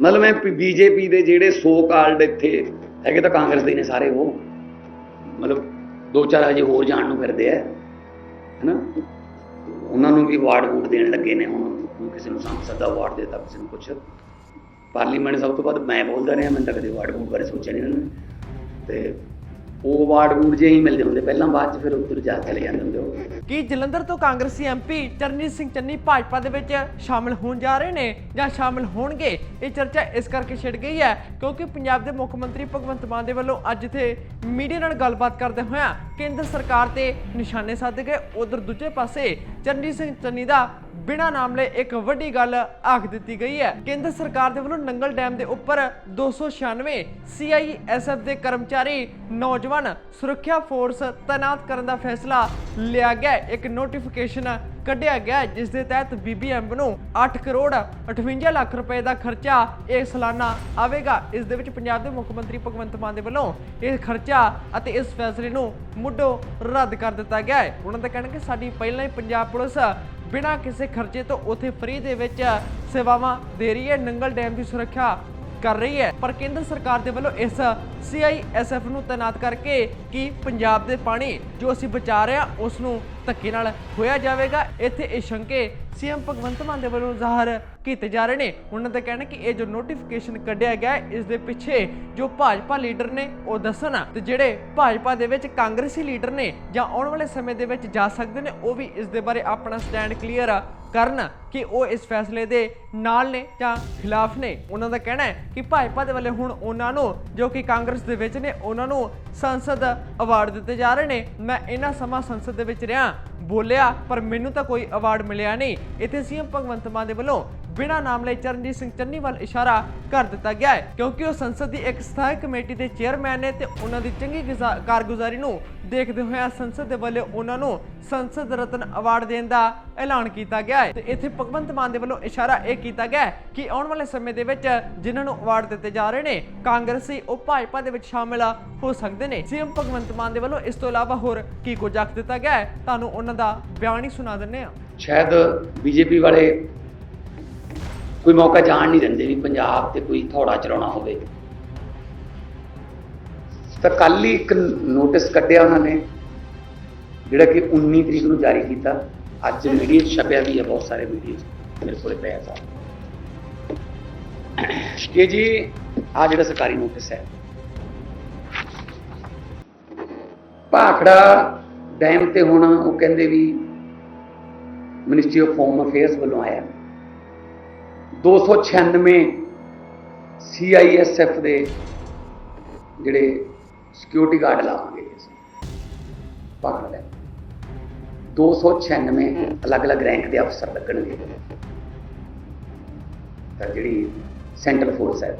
ਮਤਲਬ ਮੈਂ ਬੀਜੇਪੀ ਦੇ ਜਿਹੜੇ ਸੋ ਕਾਲਡ ਇੱਥੇ ਹੈਗੇ ਤਾਂ ਕਾਂਗਰਸ ਦੇ ਨੇ ਸਾਰੇ ਉਹ। ਮਤਲਬ ਦੋ ਚਾਰ ਹਜੇ ਹੋਰ ਜਾਣ ਨੂੰ ਫਿਰਦੇ ਆ ਹੈਨਾ? ਉਹਨਾਂ ਨੂੰ ਵੀ ਵਾਰਡ ਵੂਡ ਦੇਣ ਲੱਗੇ ਨੇ ਹੁਣ ਕਿਸੇ ਨੂੰ ਸੰਸਦ ਦਾ ਅਵਾਰਡ ਦੇਤਾ, ਕਿਸੇ ਨੂੰ ਕੁਛ। ਪਾਰਲੀਮੈਂਟ ਸਭ ਤੋਂ ਵੱਧ ਮੈਂ ਬੋਲਦਾ ਰਿਹਾ, ਮੈਨੂੰ ਤਾਂ ਕਦੇ ਵਾਰਡ ਵੂਡ ਬਾਰੇ ਸੋਚਿਆ ਨਹੀਂ ਉਹਨਾਂ ਨੇ। ਤੇ ਉਹ ਅਵਾਰਡ ਵੂਡ ਜੇ ਹੀ ਮਿਲਦੇ ਹੁੰਦੇ, ਪਹਿਲਾਂ ਬਾਅਦ ਚ ਫਿਰ ਉੱਧਰ ਜਾ ਚਲੇ ਜਾਂਦੇ ਹੁੰਦੇ ਉਹ। ਕੀ ਜਲੰਧਰ ਤੋਂ ਕਾਂਗਰਸੀ ਐਮਪੀ ਚਰਨਜੀਤ ਸਿੰਘ ਚੰਨੀ ਭਾਜਪਾ ਦੇ ਵਿੱਚ ਸ਼ਾਮਲ ਹੋਣ ਜਾ ਰਹੇ ਨੇ ਜਾਂ ਸ਼ਾਮਲ ਹੋਣਗੇ? ਇਹ ਚਰਚਾ ਇਸ ਕਰਕੇ ਛਿੜ ਗਈ ਹੈ ਕਿਉਂਕਿ ਪੰਜਾਬ ਦੇ ਮੁੱਖ ਮੰਤਰੀ ਭਗਵੰਤ ਮਾਨ ਦੇ ਵੱਲੋਂ ਅੱਜ ਇੱਥੇ ਮੀਡੀਆ ਨਾਲ ਗੱਲਬਾਤ ਕਰਦੇ ਹੋਇਆ ਕੇਂਦਰ ਸਰਕਾਰ ਤੇ ਨਿਸ਼ਾਨੇ ਸਾਧੇ ਗਏ। ਉਧਰ ਦੂਜੇ ਪਾਸੇ ਚਰਨਜੀਤ ਸਿੰਘ ਚੰਨੀ ਦਾ ਬਿਨਾਂ ਨਾਮ ਲਏ ਇੱਕ ਵੱਡੀ ਗੱਲ ਆਖ ਦਿੱਤੀ ਗਈ ਹੈ। ਕੇਂਦਰ ਸਰਕਾਰ ਦੇ ਵੱਲੋਂ ਨੰਗਲ ਡੈਮ ਦੇ ਉੱਪਰ 296 ਸੀਆਈਐਸਐਫ ਦੇ ਕਰਮਚਾਰੀ ਨੌਜਵਾਨ ਸੁਰੱਖਿਆ ਫੋਰਸ ਤਾਇਨਾਤ ਕਰਨ ਦਾ ਫੈਸਲਾ ਲਿਆ ਗਿਆ ਇੱਕ ਨੋਟੀਫਿਕੇਸ਼ਨ ਕੱਢਿਆ ਗਿਆ ਹੈ, ਜਿਸ ਦੇ ਤਹਿਤ ਬੀਬੀਐਮ ਨੂੰ 8 ਕਰੋੜ 58 ਲੱਖ ਰੁਪਏ ਦਾ ਖਰਚਾ ਇਹ ਸਾਲਾਨਾ ਆਵੇਗਾ। ਇਸ ਦੇ ਵਿੱਚ ਪੰਜਾਬ ਦੇ ਮੁੱਖ ਮੰਤਰੀ ਭਗਵੰਤ ਮਾਨ ਦੇ ਵੱਲੋਂ ਇਹ ਖਰਚਾ ਅਤੇ ਇਸ ਫੈਸਲੇ ਨੂੰ ਮੁੱਢੋਂ ਰੱਦ ਕਰ ਦਿੱਤਾ ਗਿਆ ਹੈ। ਉਹਨਾਂ ਦਾ ਕਹਿਣਾ ਕਿ ਸਾਡੀ ਪਹਿਲਾਂ ਹੀ ਪੰਜਾਬ ਪੁਲਿਸ ਬਿਨਾਂ ਕਿਸੇ ਖਰਚੇ ਤੋਂ ਉਥੇ ਫ੍ਰੀ ਦੇ ਵਿੱਚ ਸੇਵਾਵਾਂ ਦੇ ਰਹੀ ਹੈ। ਨੰਗਲ ਡੈਮ ਦੀ ਸੁਰੱਖਿਆ ਕਰ ਰਹੀ ਹੈ। ਪਰ ਕੇਂਦਰ ਸਰਕਾਰ ਦੇ ਵੱਲੋਂ ਇਸ ਸੀਆਈਐਸਐਫ ਨੂੰ ਤਾਇਨਾਤ ਕਰਕੇ ਕਿ ਪੰਜਾਬ ਦੇ ਪਾਣੀ ਜੋ ਅਸੀਂ ਬਚਾ ਰਹੇ ਹਾਂ ਉਸ ਨੂੰ ਧੱਕੇ ਨਾਲ ਹੋਇਆ ਜਾਵੇਗਾ। ਇੱਥੇ ਇਹ ਸ਼ੰਕੇ ਸੀਐਮ ਭਗਵੰਤ ਮਾਨ ਦੇ ਵੱਲੋਂ ਜ਼ਾਹਰ ਕੀਤੇ ਜਾ ਰਹੇ ਨੇ। ਉਹਨਾਂ ਦਾ ਕਹਿਣਾ ਕਿ ਇਹ ਜੋ ਨੋਟੀਫਿਕੇਸ਼ਨ ਕੱਢਿਆ ਗਿਆ ਹੈ, ਇਸ ਦੇ ਪਿੱਛੇ ਜੋ ਭਾਜਪਾ ਲੀਡਰ ਨੇ ਉਹ ਦੱਸਣ ਤੇ ਜਿਹੜੇ ਭਾਜਪਾ ਦੇ ਵਿੱਚ ਕਾਂਗਰਸੀ ਲੀਡਰ ਨੇ ਜਾਂ ਆਉਣ ਵਾਲੇ ਸਮੇਂ ਦੇ ਵਿੱਚ ਜਾ ਸਕਦੇ ਨੇ ਉਹ ਵੀ ਇਸ ਦੇ ਬਾਰੇ ਆਪਣਾ ਸਟੈਂਡ ਕਲੀਅਰ ਕਰਨ ਕਿ ਉਹ ਇਸ ਫੈਸਲੇ ਦੇ ਨਾਲ ਨੇ ਜਾਂ ਖਿਲਾਫ ਨੇ। ਉਹਨਾਂ ਦਾ ਕਹਿਣਾ ਹੈ ਕਿ ਭਾਜਪਾ ਦੇ ਵੱਲੋਂ ਹੁਣ ਉਹਨਾਂ ਨੂੰ, ਜੋ ਕਿ ਕਾਂਗਰਸ ਦੇ ਵਿੱਚ ਨੇ, ਉਹਨਾਂ ਨੂੰ ਸੰਸਦ ਅਵਾਰਡ ਦਿੱਤੇ ਜਾ ਰਹੇ ਨੇ। ਮੈਂ ਇਹਨਾਂ ਸਮਾਂ ਸੰਸਦ ਦੇ ਵਿੱਚ ਰਿਹਾ, ਬੋਲਿਆ, ਪਰ ਮੈਨੂੰ ਤਾਂ ਕੋਈ ਅਵਾਰਡ ਮਿਲਿਆ ਨਹੀਂ। ਇੱਥੇ ਸੀਐਮ ਭਗਵੰਤ ਮਾਨ ਦੇ ਵੱਲੋਂ ਬਿਨਾਂ ਨਾਮ ਲਈ ਚਰਨਜੀਤ ਸਿੰਘ ਚੰਨੀ ਵੱਲ ਇਸ਼ਾਰਾ ਕਰ ਦਿੱਤਾ ਗਿਆ ਹੈ, ਕਿਉਂਕਿ ਉਹ ਸੰਸਦ ਦੀ ਇੱਕ ਸਥਾਈ ਕਮੇਟੀ ਦੇ ਚੇਅਰਮੈਨ ਨੇ ਤੇ ਉਹਨਾਂ ਦੀ ਚੰਗੀ ਕਾਰਗੁਜ਼ਾਰੀ ਨੂੰ ਦੇਖਦੇ ਹੋਏ ਸੰਸਦ ਦੇ ਵੱਲੋਂ ਉਹਨਾਂ ਨੂੰ ਸੰਸਦ ਰਤਨ ਅਵਾਰਡ ਦੇਣ ਦਾ ਐਲਾਨ ਕੀਤਾ ਗਿਆ ਹੈ। ਤੇ ਇੱਥੇ ਭਗਵੰਤ ਮਾਨ ਦੇ ਵੱਲੋਂ ਇਸ਼ਾਰਾ ਇਹ ਕੀਤਾ ਗਿਆ ਕਿ ਆਉਣ ਵਾਲੇ ਸਮੇਂ ਦੇ ਵਿੱਚ ਜਿਨ੍ਹਾਂ ਨੂੰ ਅਵਾਰਡ ਦਿੱਤੇ ਜਾ ਰਹੇ ਨੇ, ਕਾਂਗਰਸੀ ਉਹ ਭਾਜਪਾ ਦੇ ਵਿੱਚ ਸ਼ਾਮਿਲ ਹੋ ਸਕਦੇ ਨੇ। ਸੀਐਮ ਭਗਵੰਤ ਮਾਨ ਦੇ ਵੱਲੋਂ ਇਸ ਤੋਂ ਇਲਾਵਾ ਹੋਰ ਕੀ ਕੁਝ ਆਖ ਦਿੱਤਾ ਗਿਆ ਹੈ, ਤੁਹਾਨੂੰ ਉਹਨਾਂ ਦਾ ਬਿਆਨ ਹੀ ਸੁਣਾ ਦਿੰਨੇ ਆ ਸ਼ਾਇਦ ਬੀਜੇਪੀ ਵਾਲੇ ਕੋਈ ਮੌਕਾ ਜਾਣ ਨਹੀਂ ਦਿੰਦੇ ਵੀ ਪੰਜਾਬ ਤੇ ਕੋਈ ਥੋੜਾ ਚਲਾਉਣਾ ਹੋਵੇ। ਤਾਂ ਕੱਲ ਹੀ ਇੱਕ ਨੋਟਿਸ ਕੱਢਿਆ ਉਹਨਾਂ ਨੇ, ਜਿਹੜਾ ਕਿ 19 ਤਰੀਕ ਨੂੰ ਜਾਰੀ ਕੀਤਾ। ਅੱਜ ਮੀਡੀਆ ਛਪਿਆ ਵੀ ਹੈ, ਬਹੁਤ ਸਾਰੇ ਮੀਡੀਆ ਮੇਰੇ ਕੋਲੇ ਪਿਆ ਸਾ ਕਿ ਜੀ ਆ ਜਿਹੜਾ ਸਰਕਾਰੀ ਨੋਟਿਸ ਹੈ। ਭਾਖੜਾ ਡੈਮ ਤੇ ਹੁਣ ਉਹ ਕਹਿੰਦੇ ਵੀ ਮਿਨਿਸਟਰੀ ਆਫ ਹੋਮ ਅਫੇਅਰਸ ਵੱਲੋਂ ਆਇਆ। 296 ਸੀਆਈਐਸਐਫ ਦੇ ਜਿਹੜੇ ਸਿਕਿਉਰਿਟੀ ਗਾਰਡ ਲਾਵਾਂਗੇ ਅਸੀਂ। ਭਾਖੜਾ ਡੈਮ 296 ਅਲੱਗ-ਅਲੱਗ ਰੈਂਕ ਦੇ ਅਫਸਰ ਲੱਗਣਗੇ। ਤਾਂ ਜਿਹੜੀ ਸੈਂਟਰਲ ਫੋਰਸ ਹੈ।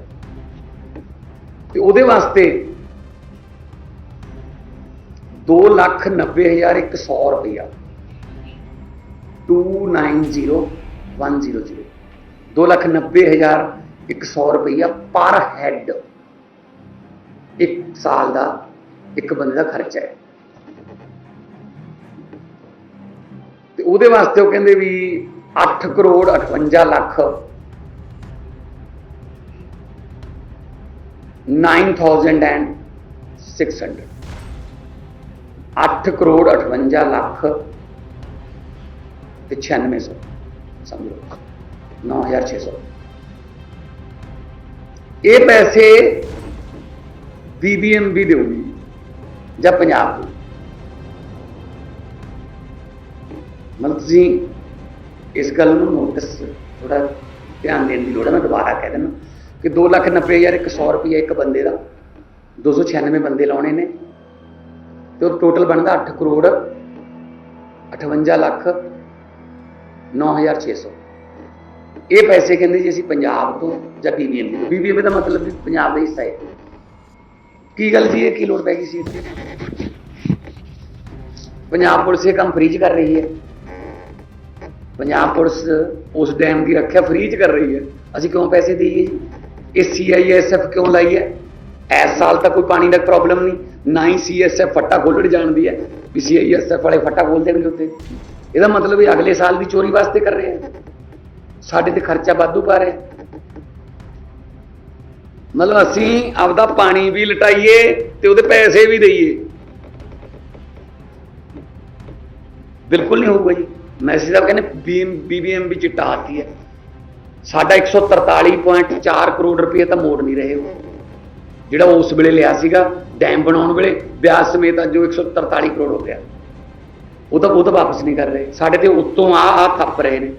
ਤੇ ਉਹਦੇ ਵਾਸਤੇ 290100 ਰੁਪਇਆ 290100 290100 ਰੁਪਇਆ ਪਰ ਹੈਡ ਇੱਕ ਸਾਲ ਦਾ ਇੱਕ ਬੰਦੇ ਦਾ ਖਰਚਾ ਹੈ ਤੇ ਉਹਦੇ ਵਾਸਤੇ ਉਹ ਕਹਿੰਦੇ ਵੀ 8 ਕਰੋੜ 58 ਲੱਖ 9600 8 ਕਰੋੜ 58 ਲੱਖ ਤੇ 9600 ਸਮਝੋ 9600 ਇਹ ਪੈਸੇ ਬੀਬੀਐਮਬੀ ਦੇਊਗੀ, ਜਾਂ ਪੰਜਾਬ ਨੂੰ ਮਤਲਬ ਤੁਸੀਂ ਇਸ ਗੱਲ ਨੂੰ ਨੋਟਿਸ ਥੋੜਾ ਧਿਆਨ ਦੇਣ ਦੀ ਲੋੜ ਹੈ, ਮੈਂ ਦੁਬਾਰਾ ਕਹਿ ਦਿੰਦਾ। ਕਿ 290000 ਇੱਕ 100 ਰੁਪਏ ਇੱਕ ਬੰਦੇ ਦਾ 296 ਬੰਦੇ ਲਾਉਣੇ ਨੇ। ਤੇ ਉਹ ਟੋਟਲ ਬਣਦਾ 8 ਕਰੋੜ 58 ਲੱਖ 9600 ਇਹ ਪੈਸੇ ਕਹਿੰਦੇ ਜੀ ਅਸੀਂ ਪੰਜਾਬ ਤੋਂ ਜਾਂ ਬੀਬੀਐਮ ਤੋਂ ਬੀਬੀਐਮ ਦਾ ਮਤਲਬ ਵੀ ਪੰਜਾਬ ਦਾ ਹਿੱਸਾ ਹੈ। ਕੀ ਗੱਲ ਜੀ, ਇਹ ਕੀ ਲੋੜ ਪੈ ਗਈ ਸੀ ਇੱਥੇ? ਪੰਜਾਬ ਪੁਲਿਸ ਇਹ ਕੰਮ ਫ੍ਰੀ ਚ ਕਰ ਰਹੀ ਹੈ। ਪੰਜਾਬ ਪੁਲਿਸ ਉਸ ਡੈਮ ਦੀ ਰੱਖਿਆ ਫ੍ਰੀ ਚ ਕਰ ਰਹੀ ਹੈ। ਅਸੀਂ ਕਿਉਂ ਪੈਸੇ ਦਈਏ ਜੀ? ਇਹ ਸੀਆਈਐਸਐਫ ਕਿਉਂ ਲਾਈ ਹੈ? ਇਸ ਸਾਲ ਤਾਂ ਕੋਈ ਪਾਣੀ ਦਾ ਪ੍ਰੋਬਲਮ ਨਹੀਂ। ਨਾ ਹੀ ਸੀਐਸਐਫ ਫੱਟਾ ਖੋਲਣ ਜਾਣਦੀ ਹੈ ਵੀ ਸੀਆਈਐਸਐਫ ਵਾਲੇ ਫੱਟਾ ਖੋਲ ਦੇਣਗੇ ਉੱਤੇ ਇਹਦਾ ਮਤਲਬ ਇਹ ਅਗਲੇ ਸਾਲ ਦੀ ਚੋਰੀ ਵਾਸਤੇ ਕਰ ਰਹੇ ਆ ਸਾਡੇ ਤੇ ਖਰਚਾ ਵਾਧੂ ਪਾ ਰਹੇ। ਮਤਲਬ ਅਸੀਂ ਆਪਦਾ ਪਾਣੀ ਵੀ ਲਟਾਈਏ ਤੇ ਉਹਦੇ ਪੈਸੇ ਵੀ ਦਈਏ। ਬਿਲਕੁਲ ਨਹੀਂ ਹੋਊਗਾ ਜੀ। ਮੈਸੇਜ ਸਾਹਿਬ ਕਹਿੰਦੇ ਬੀਬੀਐਮਬੀ ਚ ਟਾਤੀ ਹੈ। ਸਾਡਾ 143.4 ਕਰੋੜ ਰੁਪਏ ਤਾਂ ਮੋੜ ਨਹੀਂ ਰਹੇ ਉਹ। ਜਿਹੜਾ ਉਸ ਵੇਲੇ ਲਿਆ ਸੀਗਾ, ਡੈਮ ਬਣਾਉਣ ਵੇਲੇ ਵਿਆਜ ਸਮੇਤ ਅੱਜ ਜੋ 143 ਕਰੋੜ ਹੋ ਗਿਆ। ਉਹ ਤਾਂ ਉਹ ਤਾਂ ਵਾਪਸ ਨਹੀਂ ਕਰ ਰਹੇ। ਸਾਡੇ ਤੇ ਉੱਤੋਂ ਆ ਆ ਥੱਪ ਰਹੇ ਨੇ।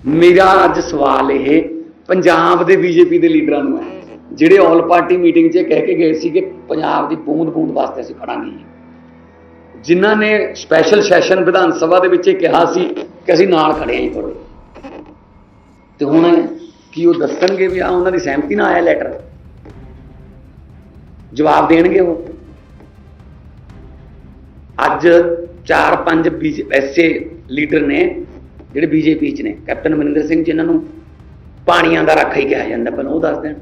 ਮੇਰਾ ਅੱਜ ਸਵਾਲ ਇਹ ਪੰਜਾਬ ਦੇ ਬੀਜੇਪੀ ਦੇ ਲੀਡਰਾਂ ਨੂੰ ਹੈ। ਜਿਹੜੇ ਆਲ ਪਾਰਟੀ ਮੀਟਿੰਗ 'ਚ ਇਹ ਕਹਿ ਕੇ ਗਏ ਸੀ ਕਿ ਪੰਜਾਬ ਦੀ ਬੂੰਦ ਬੂੰਦ ਵਾਸਤੇ ਅਸੀਂ ਖੜਾਂਗੇ ਜਿਨ੍ਹਾਂ ਨੇ ਸਪੈਸ਼ਲ ਸੈਸ਼ਨ ਵਿਧਾਨ ਸਭਾ ਦੇ ਵਿੱਚ ਇਹ ਕਿਹਾ ਸੀ ਕਿ ਅਸੀਂ ਨਾਲ ਖੜੇ ਹਾਂ ਜੀ ਤੁਹਾਡੇ ਤੇ ਹੁਣ ਕੀ ਉਹ ਦੱਸਣਗੇ ਵੀ ਆ ਉਹਨਾਂ ਦੀ ਸਹਿਮਤੀ ਨਾਲ ਆਇਆ ਲੈਟਰ ਜਵਾਬ ਦੇਣਗੇ ਉਹ। ਅੱਜ 4-5 ਐਸੇ ਲੀਡਰ ਨੇ ਜਿਹੜੇ ਬੀਜੇਪੀ ਚ ਨੇ, ਕੈਪਟਨ ਅਮਰਿੰਦਰ ਸਿੰਘ ਜਿਨ੍ਹਾਂ ਨੂੰ ਪਾਣੀਆਂ ਦਾ ਰਾਖਾ ਹੀ ਕਿਹਾ ਜਾਂਦਾ, ਪਹਿਲਾਂ ਉਹ ਦੱਸ ਦੇਣ।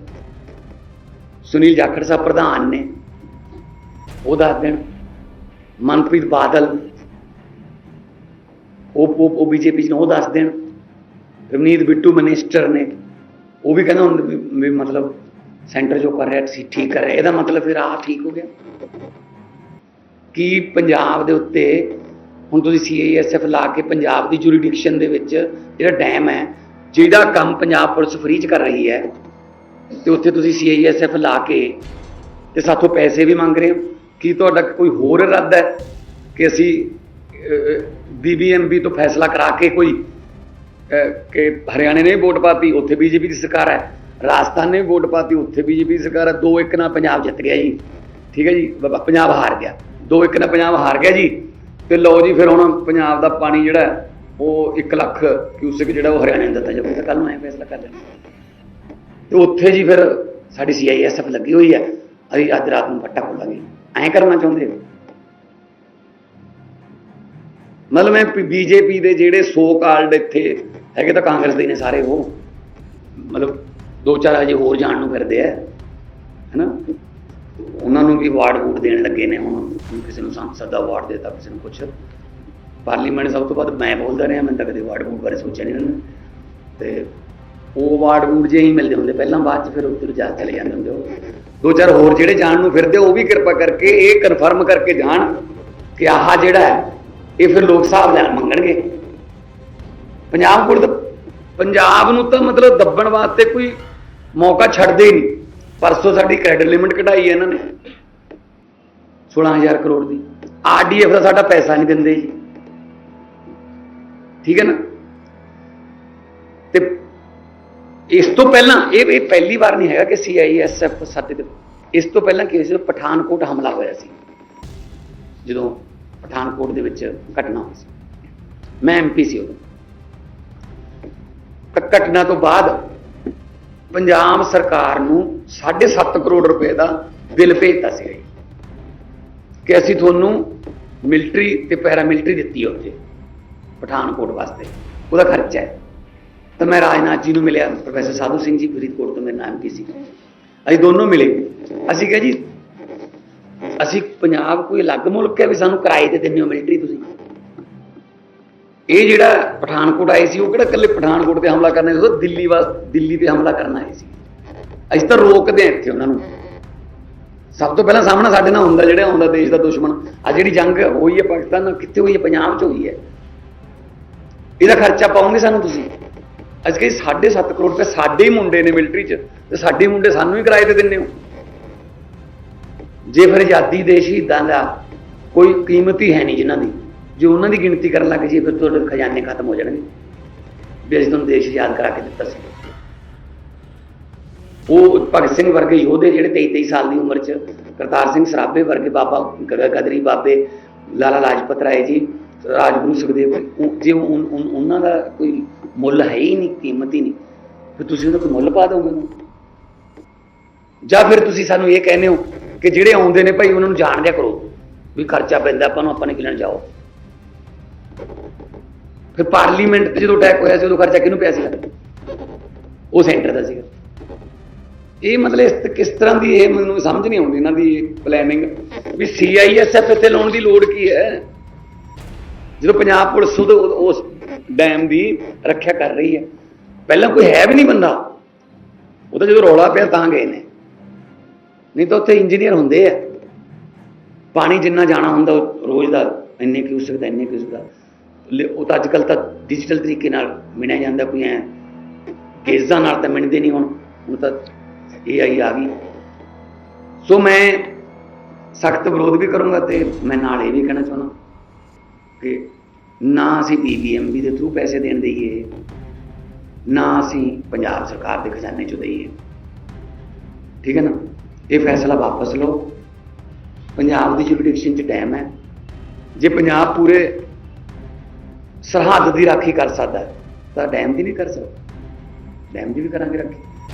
ਸੁਨੀਲ ਜਾਖੜ ਸਾਹਿਬ ਪ੍ਰਧਾਨ ਨੇ, ਉਹ ਦੱਸ ਦੇਣ। ਮਨਪ੍ਰੀਤ ਬਾਦਲ, ਉਹ ਉਹ ਉਹ ਬੀਜੇਪੀ ਚ ਨੇ, ਉਹ ਦੱਸ ਦੇਣ। ਰਵਨੀਤ ਬਿੱਟੂ ਮਿਨਿਸਟਰ ਨੇ, ਉਹ ਵੀ ਕਹਿੰਦਾ ਹੁਣ ਵੀ ਵੀ ਮਤਲਬ ਸੈਂਟਰ ਜੋ ਕਰ ਰਿਹਾ ਸੀ ਠੀਕ ਕਰ ਰਿਹਾ ਇਹਦਾ ਮਤਲਬ ਫਿਰ ਆਹ ਠੀਕ ਹੋ ਗਿਆ। ਕਿ ਪੰਜਾਬ ਦੇ ਉੱਤੇ ਹੁਣ ਤੁਸੀਂ ਸੀਆਈਐਸਐਫ ਲਾ ਕੇ ਪੰਜਾਬ ਦੀ ਜੁਰੀਡਿਕਸ਼ਨ ਦੇ ਵਿੱਚ ਜਿਹੜਾ ਡੈਮ ਹੈ, ਜਿਹਦਾ ਕੰਮ ਪੰਜਾਬ ਪੁਲਿਸ ਫ੍ਰੀ ਚ ਕਰ ਰਹੀ ਹੈ, ਤੇ ਉੱਥੇ ਤੁਸੀਂ ਸੀਆਈਐਸਐਫ ਲਾ ਕੇ ਤੇ ਸਾਥੋਂ ਪੈਸੇ ਵੀ ਮੰਗ ਰਹੇ ਹੋ। ਕੀ ਤੁਹਾਡਾ ਕੋਈ ਹੋਰ ਇਰਾਦਾ ਹੈ ਕਿ ਅਸੀਂ ਬੀਬੀਐਮਬੀ ਤੋਂ ਫੈਸਲਾ ਕਰਾ ਕੇ ਕੋਈ ਕਿ ਹਰਿਆਣੇ ਨੇ ਵੀ ਵੋਟ ਪਾਤੀ, ਉੱਥੇ ਬੀਜੇਪੀ ਦੀ ਸਰਕਾਰ ਹੈ। ਰਾਜਸਥਾਨ ਨੇ ਵੀ ਵੋਟ ਪਾਤੀ, ਉੱਥੇ ਬੀਜੇਪੀ ਦੀ ਸਰਕਾਰ ਹੈ। ਦੋ ਇੱਕ ਨਾਲ ਪੰਜਾਬ ਜਿੱਤ ਗਿਆ ਜੀ। ਠੀਕ ਹੈ ਜੀ ਬ- ਪੰਜਾਬ ਹਾਰ ਗਿਆ। ਦੋ ਇੱਕ ਨਾਲ ਪੰਜਾਬ ਹਾਰ ਗਿਆ ਜੀ। ਤੇ ਲਓ ਜੀ, ਫਿਰ ਹੁਣ ਪੰਜਾਬ ਦਾ ਪਾਣੀ ਜਿਹੜਾ ਉਹ 1 ਲੱਖ ਕਿਊਸਿਕ ਜਿਹੜਾ ਉਹ ਹਰਿਆਣੇ ਨੂੰ ਦਿੱਤਾ ਜਾਊਗਾ। ਕੱਲ ਨੂੰ ਐ ਫੈਸਲਾ ਕਰ ਲੈਣਾ ਤੇ ਉੱਥੇ ਜੀ ਫਿਰ ਸਾਡੀ ਸੀਆਈਐਸਐਫ ਲੱਗੀ ਹੋਈ ਹੈ। ਅਸੀਂ ਅੱਜ ਰਾਤ ਨੂੰ ਫੱਟਾ ਖੋਲਾਂਗੇ। ਐਂ ਕਰਨਾ ਚਾਹੁੰਦੇ ਹੋ? ਮਤਲਬ ਮੈਂ ਬੀਜੇਪੀ ਦੇ ਜਿਹੜੇ ਸੋ ਕਾਲਡ ਇੱਥੇ ਹੈਗੇ ਤਾਂ ਕਾਂਗਰਸ ਦੇ ਨੇ ਸਾਰੇ ਉਹ। ਮਤਲਬ ਦੋ ਚਾਰ ਅਜੇ ਹੋਰ ਜਾਣ ਨੂੰ ਫਿਰਦੇ ਆ। ਹੈਨਾ? ਉਹਨਾਂ ਨੂੰ ਵੀ ਅਵਾਰਡ ਵੂਡ ਦੇਣ ਲੱਗੇ ਨੇ ਹੁਣ। ਕਿਸੇ ਨੂੰ ਸੰਸਦ ਦਾ ਅਵਾਰਡ ਦੇਤਾ, ਕਿਸੇ ਨੂੰ ਕੁਛ। ਪਾਰਲੀਮੈਂਟ ਸਭ ਤੋਂ ਵੱਧ ਮੈਂ ਬੋਲਦਾ ਰਿਹਾ ਮੈਂ ਤਾਂ ਕਦੇ ਅਵਾਰਡ ਵੂਡ ਬਾਰੇ ਸੋਚਿਆ ਨਹੀਂ ਉਹਨਾਂ ਨੇ ਤੇ ਉਹ ਅਵਾਰਡ ਵੂਡ ਜੇ ਹੀ ਮਿਲਦੇ ਹੁੰਦੇ, ਪਹਿਲਾਂ ਬਾਅਦ ਚ ਫਿਰ ਉੱਧਰ ਜਾ ਚਲੇ ਜਾਂਦੇ ਹੁੰਦੇ ਉਹ। ਦੋ ਚਾਰ ਹੋਰ ਜਿਹੜੇ ਜਾਣ ਨੂੰ ਫਿਰਦੇ, ਉਹ ਵੀ ਕਿਰਪਾ ਕਰਕੇ ਇਹ ਕਨਫਰਮ ਕਰਕੇ ਜਾਣ ਕਿ ਆਹ ਜਿਹੜਾ ਹੈ, ਇਹ ਫਿਰ ਲੋਕ ਸਾਹਿਬ ਲੈਣ ਮੰਗਣਗੇ। ਪੰਜਾਬ ਕੋਲ ਤਾਂ ਪੰਜਾਬ ਨੂੰ ਤਾਂ ਮਤਲਬ ਦੱਬਣ ਵਾਸਤੇ ਕੋਈ ਮੌਕਾ ਛੱਡਦੇ ਹੀ ਨਹੀਂ। ਪਰਸੋਂ ਸਾਡੀ ਕ੍ਰੈਡਿਟ ਲਿਮਿਟ ਕਢਾਈ ਹੈ ਇਹਨਾਂ ਨੇ। 16000 ਕਰੋੜ ਦੀ। ਆਰਡੀਐਫ ਦਾ ਸਾਡਾ ਪੈਸਾ ਨਹੀਂ ਦਿੰਦੇ ਜੀ। ਠੀਕ ਹੈ ਨਾ? ਤੇ ਇਸ ਤੋਂ ਪਹਿਲਾਂ, ਇਹ ਇਹ ਪਹਿਲੀ ਵਾਰ ਨਹੀਂ ਹੈਗਾ ਕਿ ਸੀਆਈਐਸਐਫ ਸਾਡੇ ਤੇ ਇਸ ਤੋਂ ਪਹਿਲਾਂ ਕੀ ਹੋਇਆ ਪਠਾਨਕੋਟ ਹਮਲਾ ਹੋਇਆ ਸੀ। ਜਦੋਂ ਪਠਾਨਕੋਟ ਦੇ ਵਿੱਚ ਘਟਨਾ ਹੋਈ ਸੀ। ਮੈਂ ਐਮਪੀ ਸੀ ਉਦੋਂ। ਕ- ਘਟਨਾ ਤੋਂ ਬਾਅਦ ਪੰਜਾਬ ਸਰਕਾਰ ਨੂੰ 7.5 ਕਰੋੜ ਰੁਪਏ ਦਾ ਬਿੱਲ ਭੇਜਤਾ ਸੀ। ਕਿ ਅਸੀਂ ਤੁਹਾਨੂੰ ਮਿਲਟਰੀ ਤੇ ਪੈਰਾਮਿਲਟਰੀ ਦਿੱਤੀ ਹੈ ਉੱਥੇ, ਪਠਾਨਕੋਟ ਵਾਸਤੇ। ਉਹਦਾ ਖਰਚਾ ਹੈ। ਤਾਂ ਮੈਂ ਰਾਜਨਾਥ ਜੀ ਨੂੰ ਮਿਲਿਆ, ਪ੍ਰੋਫੈਸਰ ਸਾਧੂ ਸਿੰਘ ਜੀ, ਫਰੀਦਕੋਟ ਤੋਂ ਮੇਰੇ ਨਾਮ ਕੀ ਸੀ? ਅਸੀਂ ਦੋਨੋਂ ਮਿਲੇ। ਅਸੀਂ ਕਿਹਾ ਜੀ, ਅਸੀਂ ਪੰਜਾਬ ਕੋਈ ਅਲੱਗ ਮੁਲਕ ਹੈ ਵੀ ਸਾਨੂੰ ਕਿਰਾਏ ਤੇ ਦਿੰਦੇ ਹੋ ਮਿਲਟਰੀ ਤੁਸੀਂ? ਇਹ ਜਿਹੜਾ ਪਠਾਨਕੋਟ ਆਏ ਸੀ, ਉਹ ਕਿਹੜਾ ਇਕੱਲੇ ਪਠਾਨਕੋਟ ਤੇ ਹਮਲਾ ਕਰਨਾ ਸੀ, ਉਹ ਦਿੱਲੀ ਵਾ ਦਿੱਲੀ ਤੇ ਹਮਲਾ ਕਰਨ ਆਏ ਸੀ। ਅਸੀਂ ਤਾਂ ਰੋਕਦੇ ਹਾਂ ਇੱਥੇ ਉਹਨਾਂ ਨੂੰ। ਸਭ ਤੋਂ ਪਹਿਲਾਂ ਸਾਹਮਣਾ ਸਾਡੇ ਨਾਲ ਹੁੰਦਾ, ਜਿਹੜਾ ਆਉਂਦਾ ਦੇਸ਼ ਦਾ ਦੁਸ਼ਮਣ। ਆ ਜਿਹੜੀ ਜੰਗ ਹੋਈ ਹੈ ਪਾਕਿਸਤਾਨ ਨਾਲ, ਕਿੱਥੇ ਹੋਈ ਹੈ? ਪੰਜਾਬ 'ਚ ਹੋਈ ਹੈ। ਇਹਦਾ ਖਰਚਾ ਪਾਉਂਗੇ ਸਾਨੂੰ ਤੁਸੀਂ? ਅੱਜ ਕਿ 7.5 ਕਰੋੜ ਰੁਪਏ ਸਾਡੇ ਹੀ ਮੁੰਡੇ ਨੇ ਮਿਲਟਰੀ 'ਚ, ਤੇ ਸਾਡੇ ਮੁੰਡੇ ਸਾਨੂੰ ਹੀ ਕਿਰਾਏ ਤੇ ਦਿੰਦੇ ਹੋ। ਜੇ ਫਿਰ ਆਜ਼ਾਦੀ ਦੇ ਸ਼ਹੀਦਾਂ ਦਾ ਕੋਈ ਕੀਮਤ ਹੀ ਹੈ ਨਹੀਂ ਜਿਨ੍ਹਾਂ ਦੀ। ਜੇ ਉਹਨਾਂ ਦੀ ਗਿਣਤੀ ਕਰਨ ਲੱਗ ਜੀ ਫਿਰ ਤੁਹਾਡੇ ਖਜ਼ਾਨੇ ਖਤਮ ਹੋ ਜਾਣਗੇ। ਵੀ ਅਸੀਂ ਤੁਹਾਨੂੰ ਦੇਸ਼ ਯਾਦ ਕਰਾ ਕੇ ਦਿੱਤਾ ਸੀ। ਉਹ ਭਗਤ ਸਿੰਘ ਵਰਗੇ ਯੋਧੇ ਜਿਹੜੇ 23 23 ਸਾਲ ਦੀ ਉਮਰ 'ਚ, ਕਰਤਾਰ ਸਿੰਘ ਸਰਾਭੇ ਵਰਗੇ ਬਾਬਾ ਗ- ਗਦਰੀ ਬਾਬੇ ਲਾਲਾ ਲਾਜਪਤ ਰਾਏ ਜੀ, ਰਾਜਗੁਰੂ ਸੁਖਦੇਵ ਜੇ ਉਹਨਾਂ ਦਾ ਕੋਈ ਮੁੱਲ ਹੈ ਹੀ ਨਹੀਂ, ਕੀਮਤ ਹੀ ਨਹੀਂ, ਫਿਰ ਤੁਸੀਂ ਉਹਦਾ ਕੋਈ ਮੁੱਲ ਪਾ ਦੋਗੇ? ਉਹਨੂੰ ਜਾਂ ਫਿਰ ਤੁਸੀਂ ਸਾਨੂੰ ਇਹ ਕਹਿੰਦੇ ਹੋ ਕਿ ਜਿਹੜੇ ਆਉਂਦੇ ਨੇ ਭਾਈ ਉਹਨਾਂ ਨੂੰ ਜਾਣ ਦਿਆ ਕਰੋ, ਵੀ ਖਰਚਾ ਪੈਂਦਾ, ਆਪਾਂ ਨੂੰ ਆਪਾਂ ਨੇ ਕਿਲਣ ਜਾਓ। ਫਿਰ ਪਾਰਲੀਮੈਂਟ ਤੇ ਜਦੋਂ ਅਟੈਕ ਹੋਇਆ ਸੀ, ਉਦੋਂ ਖਰਚਾ ਕਿਹਨੂੰ ਪਿਆ ਸੀਗਾ? ਉਹ ਸੈਂਟਰ ਦਾ ਸੀਗਾ। ਇਹ ਮਤਲਬ ਕਿਸ ਤਰ੍ਹਾਂ ਦੀ ਇਹ ਮੈਨੂੰ ਸਮਝ ਨਹੀਂ ਆਉਂਦੀ, ਇਹਨਾਂ ਦੀ ਪਲੈਨਿੰਗ ਵੀ ਸੀਆਈਐਸਐਫ ਇੱਥੇ ਲਾਉਣ ਦੀ ਲੋੜ ਕੀ ਹੈ? ਜਦੋਂ ਪੰਜਾਬ ਪੁਲਿਸ ਉਸ ਡੈਮ ਦੀ ਰੱਖਿਆ ਕਰ ਰਹੀ ਹੈ। ਪਹਿਲਾਂ ਕੋਈ ਹੈ ਵੀ ਨਹੀਂ ਬੰਦਾ। ਉਹ ਤਾਂ ਜਦੋਂ ਰੌਲਾ ਪਿਆ ਤਾਂ ਗਏ ਨੇ। ਨਹੀਂ ਤਾਂ ਉੱਥੇ ਇੰਜੀਨੀਅਰ ਹੁੰਦੇ ਆ। ਪਾਣੀ ਜਿੰਨਾ ਜਾਣਾ ਹੁੰਦਾ, ਉਹ ਰੋਜ਼ ਦਾ ਇੰਨੇ ਕਿਉਂ ਸਕਦਾ, ਇੰਨੇ ਕਿਊਸਕ ਸਕਦਾ। ਉਹ ਤਾਂ ਅੱਜ ਕੱਲ ਤਾਂ ਡਿਜੀਟਲ ਤਰੀਕੇ ਨਾਲ ਮਿਣਿਆ ਜਾਂਦਾ, ਕੋਈ ਐ ਗੇਜ਼ਾਂ ਨਾਲ ਤਾਂ ਮਿਣਦੇ ਨਹੀਂ ਹੁਣ ਹੁਣ ਤਾਂ AI ਆ ਗਈ। ਸੋ ਮੈਂ ਸਖਤ ਵਿਰੋਧ ਵੀ ਕਰੂੰਗਾ ਤੇ ਮੈਂ ਨਾਲ ਇਹ ਵੀ ਕਹਿਣਾ ਚਾਹੁੰਦਾ ਕਿ ਨਾ ਅਸੀਂ ਪੀਬੀਐਮਬੀ ਦੇ ਥਰੂ ਪੈਸੇ ਦੇਣ ਦਈਏ, ਨਾ ਅਸੀਂ ਪੰਜਾਬ ਸਰਕਾਰ ਦੇ ਖਜ਼ਾਨੇ ਚੋਂ ਦਈਏ। ਠੀਕ ਹੈ ਨਾ? ਇਹ ਫੈਸਲਾ ਵਾਪਸ ਲਓ। ਪੰਜਾਬ ਦੀ ਜੁਰਿਡਿਕਸ਼ਨ ਚ ਟਾਈਮ ਹੈ। ਜੇ ਪੰਜਾਬ ਪੂਰੇ ਸਰਹੱਦ ਦੀ ਰਾਖੀ ਕਰ ਸਕਦਾ ਤਾਂ ਡੈਮ ਦੀ ਨਹੀਂ ਕਰ ਸਕਦਾ। ਡੈਮ ਦੀ ਵੀ ਕਰਾਂਗੇ ਰਾਖੀ।